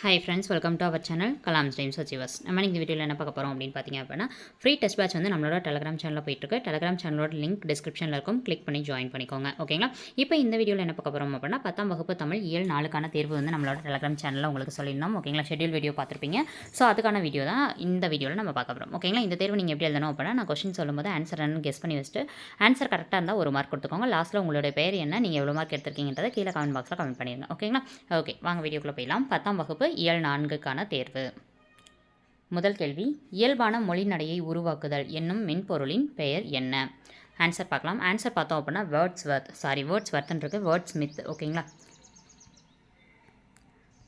Hi friends welcome to our channel Kalam times achievers நம்ம இந்த வீடியோவில் என்ன பார்க்க போகிறோம் அப்படின்னு பார்த்தீங்க அப்படின்னா ஃப்ரீ டெஸ்ட் பேட்ச் வந்து நம்மளோட டெலகிராம் சேனலில் போயிட்டுருக்கு. டெலகிராம் சேனலோட லிங்க் டிஸ்கிரிப்ஷனில் இருக்கும். கிளிக் பண்ணி ஜாயின் பண்ணிக்கோங்க. ஓகேங்களா இப்போ இந்த வீடியோவில் என்ன பார்க்க போகிறோம் அப்படின்னா பத்தாம் வகுப்பு தமிழ் ஏழு நாளுக்கான தேர்வு வந்து நம்மளோட டெலகிராம் சேனலில் உங்களுக்கு சொல்லியிருந்தோம் ஓகேங்களா ஷெட்யூல் வீடியோ பார்த்துருப்பீங்க. ஸோ அதுக்கான வீடியோ தான் இந்த வீடியோவில் நம்ம பார்க்க போகிறோம் ஓகேங்களா இந்த தேர்வு நீங்கள் எப்படி எழுதணும் அப்படின்னா நான் கொஸ்டின் சொல்லும்போது ஆன்சர் என்னன்னு கெஸ் பண்ணி வச்சுட்டு ஆன்சர் கரெக்டாக இருந்தால் ஒரு மார்க் கொடுத்துக்கோங்க. லாஸ்ட்டில் உங்களுடைய பேர் என்ன நீங்கள் எவ்வளோ மார்க் எடுத்திருக்கீங்கன்றதை கீழே கமெண்ட் பாக்ஸில் கமெண்ட் பண்ணிடுங்க. ஓகேங்களா ஓகே வாங்க வீடியோக்குள்ளே போயிடலாம். பத்தாம் வகுப்பு இயல் நான்குக்கான தேர்வு. முதல் கேள்வி இயல்பான மொழிநடையை உருவாக்குதல் என்னும் மென்பொருளின் பெயர் என்ன? ஆன்சர் பார்க்கலாம். ஆன்சர் பார்த்தோம் அப்படின்னா வேர்ட்ஸ் வர்த் சாரி வேர்ட்ஸ் வர்த்ன்றது வேர்ட் ஸ்மித் ஓகேங்களா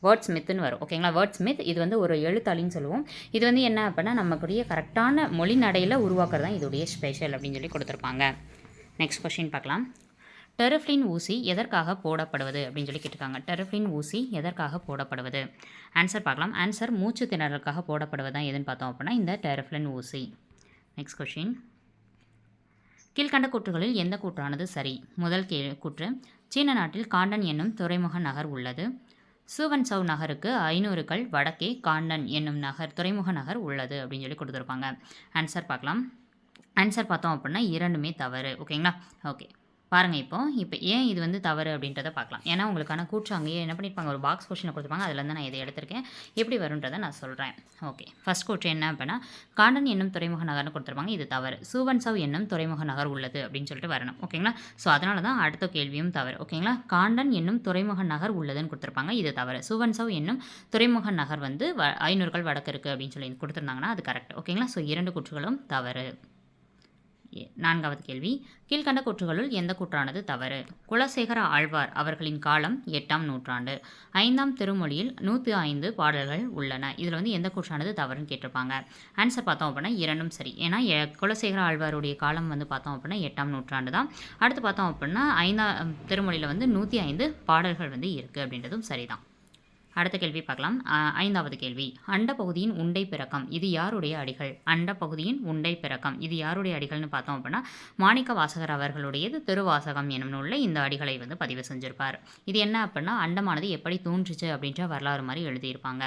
வேர்ட் ஸ்மித்னு வரும். ஓகேங்களா வேர்ட் ஸ்மித் இது வந்து ஒரு எழுத்தாளின்னு சொல்லுவோம். இது வந்து என்ன அப்படின்னா நமக்குரிய கரெக்டான மொழி நடையில் உருவாக்குறது தான் இதோடைய ஸ்பெஷல் அப்படின்னு சொல்லி கொடுத்துருப்பாங்க. நெக்ஸ்ட் கொஸ்டின் பார்க்கலாம். டெரஃப்ளின் ஊசி எதற்காக போடப்படுவது அப்படின்னு சொல்லி கேட்டிருக்காங்க. டெரஃப்ளின் ஊசி எதற்காக போடப்படுவது? ஆன்சர் பார்க்கலாம். ஆன்சர் மூச்சு திணறலுக்காக போடப்படுவது தான் எதுன்னு பார்த்தோம் அப்படின்னா இந்த டெரஃப்ளின் ஊசி. நெக்ஸ்ட் கொஷின் கீழ்கண்ட கூற்றுகளில் எந்த கூற்றானது சரி? முதல் கே கூற்று. சீன நாட்டில் காண்டன் என்னும் துறைமுக நகர் உள்ளது. சூவன்சவ் நகருக்கு ஐநூறுகள் வடக்கே காண்டன் என்னும் நகர் துறைமுக நகர் உள்ளது அப்படின்னு சொல்லி கொடுத்துருப்பாங்க. ஆன்சர் பார்க்கலாம். ஆன்சர் பார்த்தோம் அப்படின்னா இரண்டுமே தவறு. ஓகேங்களா ஓகே பாருங்கள் இப்போ இப்போ ஏன் இது வந்து தவறு அப்படின்றத பார்க்கலாம். ஏன்னா உங்களுக்கான கூற்று அங்கேயே என்ன பண்ணியிருப்பாங்க ஒரு பாக்ஸ் கொஷினில் கொடுத்துருப்பாங்க. அதில் நான் இதை எடுத்திருக்கேன். எப்படி வருன்றதை நான் சொல்கிறேன் ஓகே ஃபஸ்ட் கூற்று என்ன அப்படின்னா காண்டன் என்னும் துறைமுக நகர்னு கொடுத்துருப்பாங்க. இது தவறு. சூவன்சவ் என்னும் துறைமுக நகர் உள்ளது அப்படின்னு சொல்லிட்டு வரணும். ஓகேங்களா ஸோ அதனால தான் அடுத்த கேள்வியும் தவறு. ஓகேங்களா காண்டன் என்னும் துறைமுக நகர் உள்ளதுன்னு கொடுத்துருப்பாங்க. இது தவறு. சூவன்சவ் என்னும் துறைமுக நகர் வந்து வ ஐநூறுகள் வடக்கு இருக்குது அப்படின்னு சொல்லி கொடுத்துருந்தாங்கன்னா அது கரெக்ட் ஓகேங்களா ஸோ இரண்டு கூற்றுகளும் தவறு. நான்காவது கேள்வி. கீழ்கண்ட கூற்றுகளுள் எந்த கூற்றானது தவறு? குலசேகர ஆழ்வார் அவர்களின் காலம் எட்டாம் நூற்றாண்டு. ஐந்தாம் திருமொழியில் நூற்றி ஐந்து பாடல்கள் உள்ளன. இதில் வந்து எந்த கூற்றானது தவறுன்னு கேட்டிருப்பாங்க. ஆன்சர் பார்த்தோம் அப்படின்னா இரண்டும் சரி. ஏன்னா எ- குலசேகர ஆழ்வாருடைய காலம் வந்து பார்த்தோம் அப்படின்னா எட்டாம் நூற்றாண்டு தான். அடுத்து பார்த்தோம் அப்படின்னா ஐந்தாம் திருமொழியில் வந்து நூற்றி ஐந்து பாடல்கள் வந்து இருக்குது அப்படின்றதும் சரிதான். அடுத்த கேள்வி பார்க்கலாம். ஐந்தாவது கேள்வி. அண்ட பகுதியின் உண்டை பிறக்கம் இது யாருடைய அடிகள்? அண்ட பகுதியின் உண்டை பிறக்கம் இது யாருடைய அடிகள்னு பார்த்தோம் அப்படின்னா மாணிக்க வாசகர் அவர்களுடையது திருவாசகம் என்னும் நூலில் இந்த அடிகளை வந்து பதிவு செஞ்சிருப்பார். இது என்ன அப்படின்னா அண்டமானது எப்படி தோன்றுச்சு அப்படின்ற வரலாறு மாதிரி எழுதியிருப்பாங்க.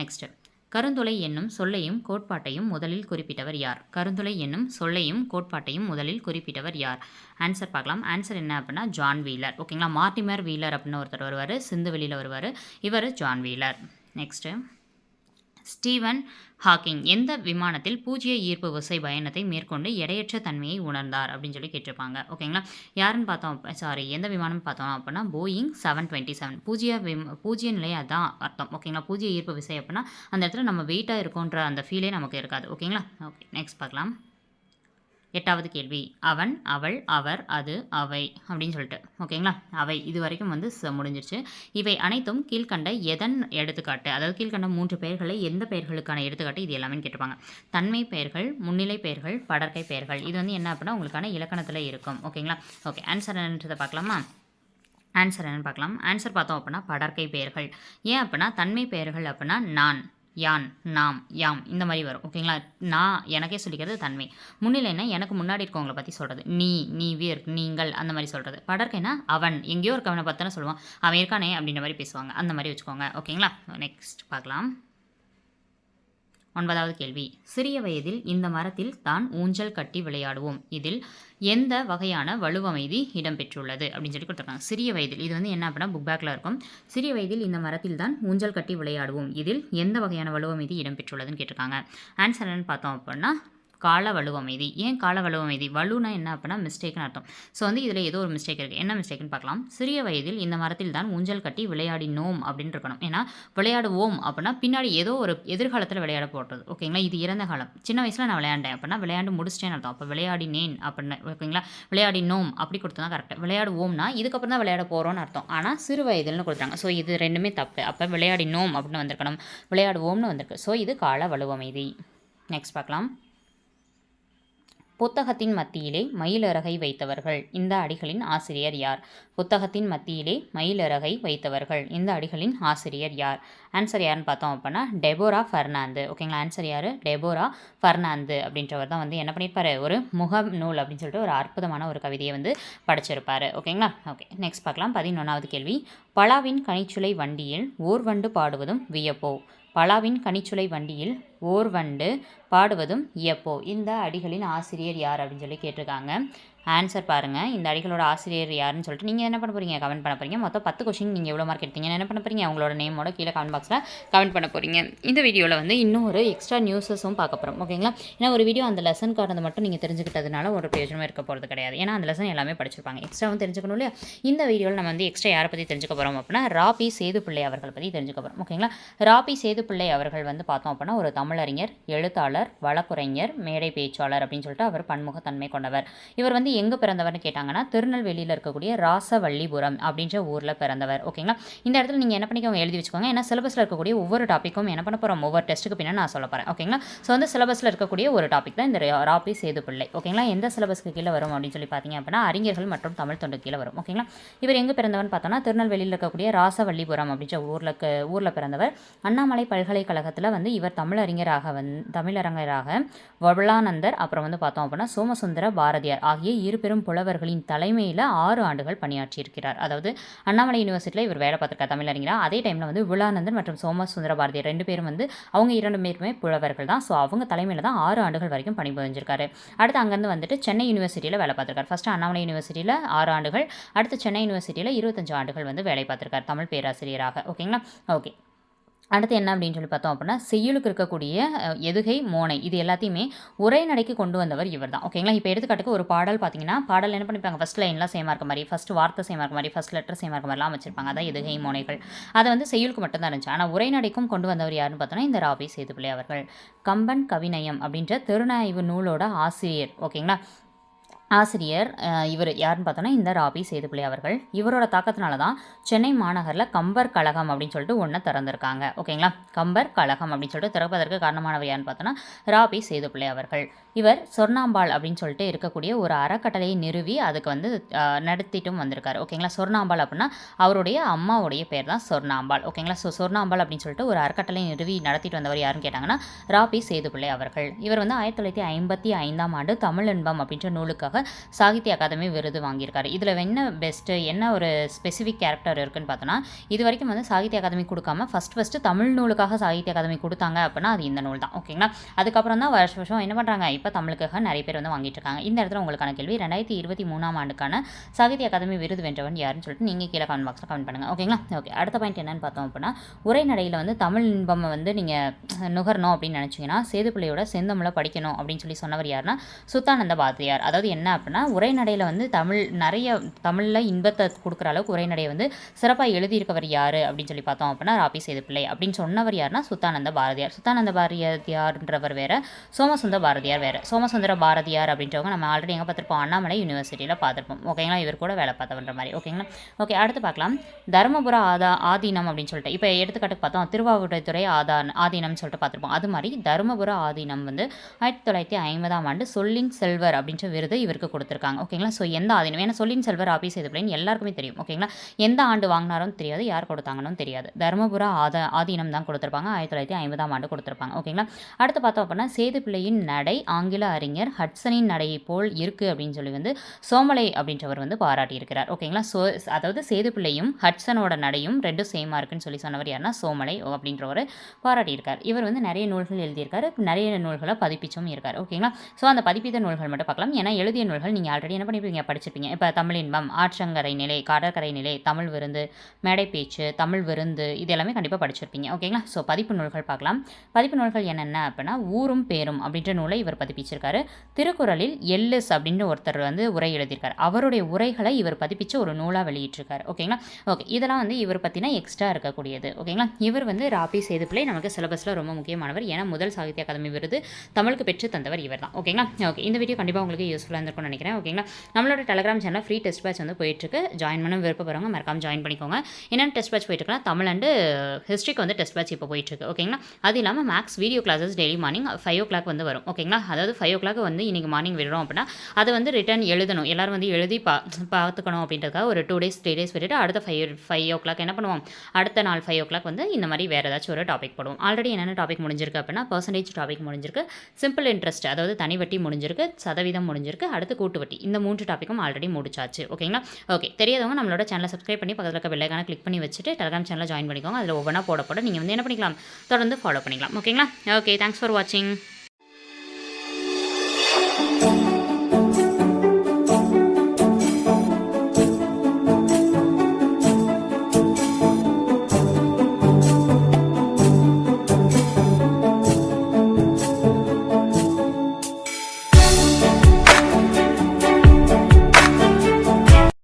நெக்ஸ்ட்டு கருந்துளை என்னும் சொல்லையும் கோட்பாட்டையும் முதலில் குறிப்பிட்டவர் யார்? கருந்துளை என்னும் சொல்லையும் கோட்பாட்டையும் முதலில் குறிப்பிட்டவர் யார்? ஆன்சர் பார்க்கலாம். ஆன்சர் என்ன அப்படின்னா ஜான் வீலர் ஓகேங்களா மார்டிமர் வீலர் அப்படின்னு ஒருத்தர் வருவார். சிந்து வெளியில் வருவார். இவர் John Wheeler next Stephen Hawking. எந்த விமானத்தில் பூஜ்ய ஈர்ப்பு விசை பயணத்தை மேற்கொண்டு எடையற்ற தன்மையை உணர்ந்தார் அப்படின்னு சொல்லி கேட்டிருப்பாங்க. ஓகேங்களா? யாருன்னு பார்த்தோம் சாரி எந்த விமானம் பார்த்தோம் அப்படின்னா போயிங் செவன் டுவெண்ட்டி செவன். பூஜ்ய விம் பூஜ்ய நிலை அதான் அர்த்தம். ஓகேங்களா? பூஜ்ய ஈர்ப்பு விசை அப்படின்னா அந்த இடத்துல நம்ம வெயிட்டாக இருக்கோன்ற அந்த ஃபீலே நமக்கு இருக்காது. ஓகேங்களா? ஓகே நெக்ஸ்ட் பார்க்கலாம். எட்டாவது கேள்வி. அவன் அவள் அவர் அது அவை அப்படின்னு சொல்லிட்டு. ஓகேங்களா? அவை இது வரைக்கும் வந்து ச- முடிஞ்சிருச்சு. இவை அனைத்தும் கீழ்கண்ட எதன் எடுத்துக்காட்டு? அதாவது கீழ்கண்ட மூன்று பெயர்களை எந்த பெயர்களுக்கான எடுத்துக்காட்டு? இது எல்லாமே கேட்டிருப்பாங்க. தன்மை பெயர்கள் முன்னிலை பெயர்கள் படற்கை பெயர்கள். இது வந்து என்ன அப்படின்னா உங்களுக்கான இலக்கணத்தில் இருக்கும். ஓகேங்களா? ஓகே. ஆன்சர் என்னன்றதை பார்க்கலாமா? ஆன்சர் என்னன்னு பார்க்கலாம். ஆன்சர் பார்த்தோம் அப்படின்னா படற்கை பெயர்கள். ஏன் அப்படின்னா தன்மை பெயர்கள் அப்படின்னா நான். யான் நாம் யாம் இந்த மாதிரி வரும். ஓகேங்களா? நான் எனக்கே சொல்லிக்கிறது தன்மை. முன்னிலைன்னா எனக்கு முன்னாடி இருக்கவங்கள பற்றி சொல்கிறது நீ நீ வீர் நீங்கள் அந்த மாதிரி சொல்கிறது படர்க்கைனா அவன். எங்கேயோ இருக்கவனை பார்த்தானே சொல்லுவான். அவன் இருக்கானே அப்படின்ற மாதிரி பேசுவாங்க. அந்த மாதிரி வச்சுக்கோங்க. ஓகேங்களா? நெக்ஸ்ட் பார்க்கலாம். ஒன்பதாவது கேள்வி. சிறிய வயதில் இந்த மரத்தில் தான் ஊஞ்சல் கட்டி விளையாடுவோம். இதில் எந்த வகையான வலுவமைதி இடம்பெற்றுள்ளது? அப்படின்னு சொல்லி கொடுத்துருக்காங்க. சிறிய வயதில் இது வந்து என்ன அப்படின்னா புக் பேக்கில் இருக்கும். சிறிய வயதில் இந்த மரத்தில் தான் ஊஞ்சல் கட்டி விளையாடுவோம். இதில் எந்த வகையான வலுவமைதி இடம்பெற்றுள்ளதுன்னு கேட்டிருக்காங்க. ஆன்சர் என்னன்னு பார்த்தோம் அப்படின்னா கால வலுவமைதி ஏன் கால வலுவமைதி வலுனா என்ன அப்படின்னா மிஸ்டேக்னு அர்த்தம். ஸோ வந்து இதில் ஏதோ ஒரு மிஸ்டேக் இருக்குது என்ன மிஸ்டேக்னு பார்க்கலாம் சிறிய வயதில் இந்த மரத்தில் தான் ஊஞ்சல் கட்டி விளையாடினோம் அப்படின்னு இருக்கணும். ஏன்னா விளையாடுவோம் அப்படின்னா பின்னாடி ஏதோ ஒரு எதிர்காலத்தில் விளையாட போடுறது ஓகேங்களா இது இறந்த காலம். சின்ன வயசில் நான் விளையாண்டேன் அப்படின்னா விளையாண்டு முடிச்சிட்டேன்னு அர்த்தம். அப்போ விளையாடினேன் அப்படின்னு. ஓகேங்களா விளையாடினோம் அப்படி கொடுத்தா கரெக்டாக விளையாடுவோம்னா இதுக்கப்புறம் தான் விளையாட போகிறோம்னு அர்த்தம். ஆனால் சிறு வயதில்னு கொடுத்துறாங்க ஸோ இது ரெண்டுமே தப்பு. அப்போ விளையாடினோம் அப்படின்னு வந்திருக்கணும். விளையாடுவோம்னு வந்திருக்கு. ஸோ இது கால வலுவமைதி நெக்ஸ்ட் பார்க்கலாம் புத்தகத்தின் மத்தியிலே மயிலரகை வைத்தவர்கள். இந்த அடிகளின் ஆசிரியர் யார்? புத்தகத்தின் மத்தியிலே மயிலரகை வைத்தவர்கள். இந்த அடிகளின் ஆசிரியர் யார்? ஆன்சர் யாருன்னு பார்த்தோம் அப்படின்னா டெபோரா ஃபர்னாந்து. ஓகேங்களா ஆன்சர் யார்? டெபோரா ஃபர்னாந்து அப்படின்றவர் தான் வந்து என்ன பண்ணியிருப்பார்? ஒரு முகம் நூல் அப்படின்னு சொல்லிட்டு ஒரு அற்புதமான ஒரு கவிதையை வந்து படிச்சிருப்பார். ஓகேங்களா ஓகே நெக்ஸ்ட் பார்க்கலாம். பதினொன்றாவது கேள்வி. பலாவின் கனிச்சுளை வண்டியில் ஓர்வண்டு பாடுவதும் வியப்போ? பலாவின் கனிச்சுளை வண்டியில் ஓர் வண்டு பாடுவதும் எப்போ இந்த அடிகளின் ஆசிரியர் யார் அப்படின்னு சொல்லி கேட்டிருக்காங்க. ஆன்சர் பாருங்கள் இந்த அடிகளோட ஆசிரியர் யாருன்னு சொல்லிட்டு நீங்கள் என்ன பண்ண போகிறீங்க கமெண்ட் பண்ண போகிறீங்க மொத்தம் பத்து கொஷின் நீங்கள் எவ்வளோ மார்க் எடுத்தீங்கன்னு என்ன பண்ண போகிறீங்க அவங்களோட நேமோட கீழே கமெண்ட் பாக்ஸில் கமெண்ட் பண்ண போகிறீங்க இந்த வீடியோவில் வந்து இன்னும் ஒரு எக்ஸ்ட்ரா நியூஸஸும் பார்க்க போகிறோம் ஓகேங்களா ஏன்னா ஒரு வீடியோ அந்த லெசன் காரணத்தை மட்டும் நீங்கள் தெரிஞ்சுக்கிட்டதுனால ஒரு பிரயோஜனமே இருக்க போகிறது கிடையாது. ஏன்னா அந்த லெசன் எல்லாமே படிச்சிருப்பாங்க. எக்ஸ்ட்ராவும் தெரிஞ்சுக்கணும் இல்லையா? இந்த வீடியோவில் நம்ம வந்து எக்ஸ்ட்ரா யாரை பற்றி தெரிஞ்சுக்க போகிறோம் அப்படின்னா ராபி சேது பிள்ளை அவர்கள் பற்றி தெரிஞ்சுக்க போகிறோம் ஓகேங்களா ராபி சேது பிள்ளை அவர்கள் வந்து பார்த்தோம் அப்படின்னா ஒரு தமிழறிஞர் எழுத்தாளர் வழக்குரைஞர் மேடை பேச்சாளர் அப்படின்னு சொல்லிட்டு அவர் பன்முகத்தன்மை கொண்டவர். இவர் வந்து எங்கே பிறந்தவர்னு கேட்டாங்கன்னா திருநெல்வேலியில் இருக்கக்கூடிய ராசவள்ளிபுரம் அப்படின்ற ஊரில் பிறந்தவர். ஓகேங்களா? இந்த இடத்துல நீங்கள் என்ன பண்ணிக்கோங்க எழுதி வச்சுக்கோங்க. ஏன்னா சிலபஸில் இருக்கக்கூடிய ஒவ்வொரு டாப்பிக்கும் என்ன பண்ண போகிறோம் ஒவ்வொரு டெஸ்ட்டுக்கு பின்னாடி நான் சொல்ல போகிறேன் ஓகேங்களா? ஸோ வந்து சிலபஸில் இருக்கக்கூடிய ஒரு டாபிக் தான் இந்த ராபி சேது பிள்ளை. ஓகேங்களா? எந்த சிலபஸ்க்கு கீழே வரும் அப்படின்னு சொல்லி பார்த்தீங்க அப்படின்னா அறிஞர்கள் மற்றும் தமிழ் தொண்டு கீழே வரும். ஓகேங்களா? இவர் எங்கே பிறந்தவர்னு பார்த்தோன்னா திருநெல்வேலியில் இருக்கக்கூடிய ராசவள்ளிபுரம் அப்படின்ற ஊரில் ஊரில் பிறந்தவர். அண்ணாமலை பல்கலைக்கழகத்தில் வந்து இவர் தமிழறிஞராக வந் தமிழறிஞராக வபலானந்தர் அப்புறம் வந்து பார்த்தோம் அப்படின்னா சோமசுந்தர பாரதியார் ஆகிய இரு பெரும் புலவர்களின் தலைமையில் ஆறு ஆண்டுகள் பணியாற்றியிருக்கிறார். அதாவது அண்ணாமலை யூனிவர்சிட்டியில் இவர் வேலை பார்த்துருக்கார் தமிழறிஞரா. அதே டைமில் வந்து விழானந்தன் மற்றும் சோமசுந்தர பாரதியார் ரெண்டு பேரும் வந்து அவங்க இரண்டு பேருமே புலவர்கள் தான். ஸோ அவங்க தலைமையில் தான் ஆறு ஆண்டுகள் வரைக்கும் பணிபுரிஞ்சிருக்காரு. அடுத்து அங்கேருந்து வந்துட்டு சென்னை யூனிவர்சிட்டியில் வேலை பார்த்துருக்காரு. ஃபஸ்ட்டு அண்ணாமலை யூனிவர்சிட்டியில் ஆறு ஆண்டுகள். அடுத்து சென்னை யூனிவர்சிட்டியில் இருபத்தஞ்சு ஆண்டுகள் வந்து வேலை பார்த்துருக்காரு தமிழ் பேராசிரியராக. ஓகேங்களா ஓகே அடுத்து என்ன அப்படின்னு சொல்லி பார்த்தோம் அப்படின்னா செய்யுளுக்கு இருக்கக்கூடிய எதுகை மோனை இது எல்லாத்தையுமே ஒரே நடைக்கு கொண்டு வந்தவர் இவர் தான் ஓகேங்களா? இப்போ எடுத்துக்காட்டுக்கு ஒரு பாடல் பார்த்தீங்கன்னா பாடல் என்ன பண்ணிப்பாங்க? ஃபஸ்ட் லைன்லாம் சேமாக இருக்க மாதிரி ஃபஸ்ட் வார்த்தை சேமாக இருக்க மாதிரி ஃபஸ்ட் லெட்டர் சேமாக இருக்க மாதிரிலாம் வச்சிருப்பாங்க அதான் எதுகை மோனைகள். அதை வந்து செய்யுளுக்கு மட்டும் தான் இருந்துச்சு. ஆனால் உரை நடைக்கும் கொண்டு வந்தவர் யாருன்னு பார்த்தோன்னா இந்த ராபி சேதுப்பிள்ளை அவர்கள். கம்பன் கவிநயம் அப்படின்ற திருநாய்வு நூலோட ஆசிரியர். ஓகேங்களா? ஆசிரியர் இவர் யாருன்னு பார்த்தோன்னா இந்த ராபி சேதுப்பிள்ளை அவர்கள். இவரோட தாக்கத்தினால தான் சென்னை மாநகரில் கம்பர் கழகம் அப்படின்னு சொல்லிட்டு ஒன்று திறந்திருக்காங்க. ஓகேங்களா? கம்பர் கழகம் அப்படின்னு சொல்லிட்டு திறப்பதற்கு காரணமானவர் யாருன்னு பார்த்தோன்னா ராபி சேதுப்பிள்ளை அவர்கள். இவர் சொர்ணாம்பாள் அப்படின்னு சொல்லிட்டு இருக்கக்கூடிய ஒரு அறக்கட்டளையை நிறுவி அதுக்கு வந்து நடத்திட்டும் வந்திருக்காரு. ஓகேங்களா? சொர்ணாம்பாள் அப்படின்னா அவருடைய அம்மாவுடைய பேர் தான் சொர்ணாம்பாள். ஓகேங்களா? ஸோ சொர்ணாம்பாள் அப்படின்னு சொல்லிட்டு ஒரு அறக்கட்டளை நிறுவி நடத்திட்டு வந்தவர் யாருன்னு கேட்டாங்கன்னா ராபி சேதுப்பிள்ளை அவர்கள். இவர் வந்து ஆயிரத்தி தொள்ளாயிரத்தி ஐம்பத்தி ஐந்தாம் ஆண்டு தமிழ் இன்பம் அப்படின்ற நூலுக்காக சாகித்ய அகாதமி விருது வாங்கியிருக்காரு. இதில் என்ன பெஸ்ட்டு என்ன ஒரு ஸ்பெசிஃபிக் கேரக்டர் இருக்குன்னு பார்த்தோன்னா இது வரைக்கும் வந்து சாகித்ய அகாதமி கொடுக்காம ஃபஸ்ட் ஃபஸ்ட்டு தமிழ் நூலுக்காக சாகித்ய அகாதமி கொடுத்தாங்க அப்படின்னா அது இந்த நூல் தான். ஓகேங்களா அதுக்கப்புறம் தான் வருஷ வருஷம் என்ன பண்ணுறாங்க இப்போ தமிழுக்காக நிறைய பேர் வந்து வாங்கிட்டு இருக்காங்க. இந்த இடத்துல உங்களுக்கான கேள்வி ரெண்டாயிரத்தி இருபத்தி மூணாம் ஆண்டுக்கான சாகித்ய அகாதமி விருது வென்றவன் யாருன்னு சொல்லிட்டு நீங்கள் கீழே கமெண்ட் பாக்ஸில் கமெண்ட் பண்ணுங்கள் ஓகேங்களா ஓகே அடுத்த பாயிண்ட் என்னன்னு பார்த்தோம் அப்படின்னா உரைநடையில் வந்து தமிழ் இன்பம் வந்து நீங்கள் நுகரணும் அப்படின்னு நினச்சிங்கன்னா சேதுப்பிள்ளையோட செந்தமிழை படிக்கணும் அப்படின்னு சொல்லி சொன்னவர் யாருன்னா சுத்தானந்த பாரதியார். அதாவது என்ன என்ன அப்படின்னா உரைநடையில் வந்து தமிழ் நிறைய தமிழில் இன்பத்தை கொடுக்குற அளவுக்கு உரைநடையை வந்து சிறப்பாக எழுதியிருக்கவர் யார் அப்படின்னு சொல்லி பார்த்தோம் அப்படின்னா ராபி சேதுப்பிள்ளை அப்படின்னு சொன்னவர் யாருன்னா சுத்தானந்த பாரதியார். சுத்தானந்த பாரதியார்ன்றவர் வேற சோமசுந்தர பாரதியார் வேற. சோமசுந்தர பாரதியார் அப்படின்றவங்க நம்ம ஆல்ரெடி எங்கே பார்த்துருப்போம்? அண்ணாமலை யூனிவர்சிட்டியில் பார்த்துருப்போம். ஓகேங்களா இவர் கூட வேலை பார்த்தவன்ற மாதிரி. ஓகேங்களா ஓகே அடுத்து பார்க்கலாம். தருமபுர ஆதா ஆதீனம் அப்படின்னு சொல்லிட்டு. இப்போ எடுத்துக்காட்டுக்கு பார்த்தோம். திருவாவூர்துறை ஆதா ஆதீனம்னு சொல்லிட்டு பார்த்துருப்போம். அது மாதிரி தருமபுர ஆதீனம் வந்து ஆயிரத்தி தொள்ளாயிரத்தி ஐம்பதாம் ஆண்டு சொல்லின் செல்வர் அப்படின்ற விருது இவர் இவருக்கு கொடுத்துருக்காங்க. ஓகேங்களா? ஸோ எந்த ஆதீனம்? ஏன்னா சொல்லின் செல்வர் ஆபீஸ் இதுபிள்ளைன்னு எல்லாருக்குமே தெரியும். ஓகேங்களா? எந்த ஆண்டு வாங்கினாரும் தெரியாது யார் கொடுத்தாங்கன்னு தெரியாது. தருமபுர ஆத ஆதீனம் தான் கொடுத்துருப்பாங்க. ஆயிரத்தி தொள்ளாயிரத்தி ஐம்பதாம் ஆண்டு கொடுத்துருப்பாங்க. ஓகேங்களா? அடுத்து பார்த்தோம் அப்படின்னா சேதுப்பிள்ளையின் நடை ஆங்கில அறிஞர் ஹட்சனின் நடையை போல் இருக்குது அப்படின்னு சொல்லி வந்து சோமலை அப்படின்றவர் வந்து பாராட்டியிருக்கிறார். ஓகேங்களா? ஸோ அதாவது சேதுப்பிள்ளையும் ஹட்சனோட நடையும் ரெண்டும் சேமாக இருக்குன்னு சொல்லி சொன்னவர் யாருன்னா சோமலை அப்படின்றவர் பாராட்டியிருக்கார். இவர் வந்து நிறைய நூல்கள் எழுதியிருக்காரு. நிறைய நூல்களை பதிப்பிச்சும் இருக்கார். ஓகேங்களா? ஸோ அந்த பதிப்பித்த நூல்கள் மட்டும் பார்க்கலாம். ஏன்னா எழுதிய நூல்கள் நீங்கள் ஆல்ரெடி என்ன பண்ணியிருப்பீங்க படிச்சிருப்பீங்க. இப்போ தமிழ் இன்பம் ஆற்றங்கரை நிலை கடற்கரை நிலை தமிழ் விருந்து மேடை பேச்சு தமிழ் விருந்து இது எல்லாமே கண்டிப்பாக படிச்சிருப்பீங்க. ஓகேங்களா ஸோ பதிப்பு நூல்கள் பார்க்கலாம். பதிப்பு நூல்கள் என்னென்ன அப்படின்னா ஊரும் பேரும் அப்படின்ற நூலை இவர் பதிப்பிச்சிருக்காரு. திருக்குறளில் எல்லிஸ் அப்படின்னு ஒருத்தர் வந்து உரை எழுதியிருக்கார். அவருடைய உரைகளை இவர் பதிப்பிச்சு ஒரு நூலாக வெளியிட்டிருக்கார். ஓகேங்களா ஓகே இதெல்லாம் வந்து இவர் பற்றினா எக்ஸ்ட்ரா இருக்கக்கூடியது. ஓகேங்களா இவர் வந்து ராபி சேதுப்பிள்ளை நமக்கு சிலபஸில் ரொம்ப முக்கியமானவர். ஏன்னா முதல் சாகித்ய அகாதமி விருது தமிழுக்கு பெற்று தந்தவர் இவர் தான் ஓகேங்களா ஓகே இந்த வீடியோ கண்டிப்பாக உங்களுக்கு யூஸ்ஃபுல்லாக இருந்திருக்கும். இருக்கும்னு நினைக்கிறேன் ஓகேங்களா நம்மளோட Telegram channel free test batch வந்து போயிட்டுருக்கு. ஜாயின் பண்ண விருப்பப்படுறவங்க மறக்காம ஜாயின் பண்ணிக்கோங்க. என்னென்ன டெஸ்ட் பேட்ச் போயிட்டுருக்குன்னா தமிழ் அண்டு ஹிஸ்ட்ரிக்கு uh, வந்து டெஸ்ட் பேட்ச் இப்போ போயிட்டுருக்கு ஓகேங்களா அது இல்லாமல் maths video classes daily morning five o'clock வந்து வரும் ஓகேங்களா அதாவது ஃபைவ் ஓ கிளாக் வந்து இன்றைக்கி மார்னிங் விடுறோம் அப்படின்னா அதை வந்து ரிட்டர்ன் எழுதணும். எல்லோரும் வந்து எழுதி பா பார்த்துக்கணும் அப்படின்றதுக்காக ஒரு டூ டேஸ் த்ரீ டேஸ் விட்டுட்டு அடுத்த ஃபைவ் ஃபைவ் ஓ கிளாக் என்ன பண்ணுவோம்? அடுத்த நாள் ஃபைவ் ஓ கிளாக் வந்து இந்த மாதிரி வேறு ஏதாச்சும் ஒரு டாபிக் போடுவோம். ஆல்ரெடி என்னென்ன டாபிக் முடிஞ்சிருக்கு அப்படின்னா பர்சன்டேஜ் டாபிக் முடிஞ்சிருக்கு. சிம்பிள் இன்ட்ரெஸ்ட் அதாவது தனி வட்டி முடிஞ்சிருக்கு சதவீதம் முடிஞ்சிருக்கு. அடுத்து கூட்டு வட்டி இந்த மூன்று டாப்பிக்கும் ஆல்ரெடி முடிச்சாச்சு. ஓகேங்களா ஓகே தெரியாதவங்க நம்மளோட சேனலை சப்ஸ்கிரைப் பண்ணி பக்கத்தில் இருக்க பெல்லைக்கான கிளிக் பண்ணி வச்சுட்டு டெலிகிராம் சேனலில் ஜாயின் பண்ணிக்கோங்க. அதில் ஒவ்வொன்றா போட போட நீங்கள் வந்து என்ன பண்ணிக்கலாம்? தொடர்ந்து ஃபாலோ பண்ணிக்கலாம். ஓகேங்களா ஓகே தேங்க்ஸ் ஃபார் வாட்சிங்